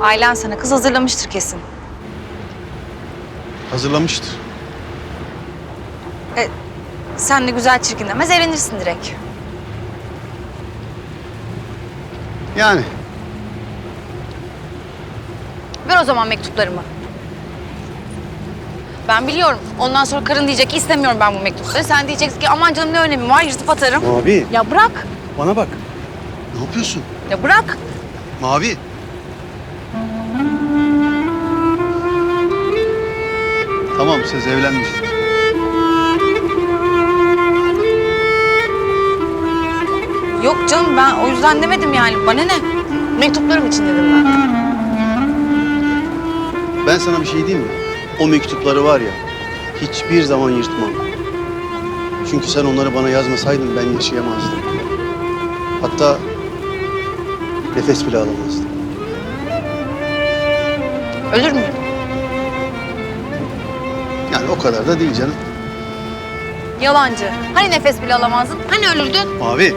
Ailen sana kız hazırlamıştır kesin. Hazırlamıştır. E, sen de güzel çirkin demez evlenirsin direkt. Yani Ver o zaman mektuplarımı. Ben biliyorum. Ondan sonra karın diyecek ki istemiyorum ben bu mektupları. Sen diyeceksin ki aman canım ne önemi var yırtıp atarım. Mavi Ya bırak. bana bak. Ne yapıyorsun? Ya bırak. Mavi. Tamam siz evlenmişsiniz. Yok canım ben o yüzden demedim yani. Bana ne? Mektuplarım için dedim ben. Ben sana bir şey diyeyim mi? O mektupları var ya hiçbir zaman yırtmam. Çünkü sen onları bana yazmasaydın ben yaşayamazdım. Hatta nefes bile alamazdım. Ölür mü? Yani o kadar da değil canım. Yalancı. Hani nefes bile alamazdın? Hani ölürdün? Mavi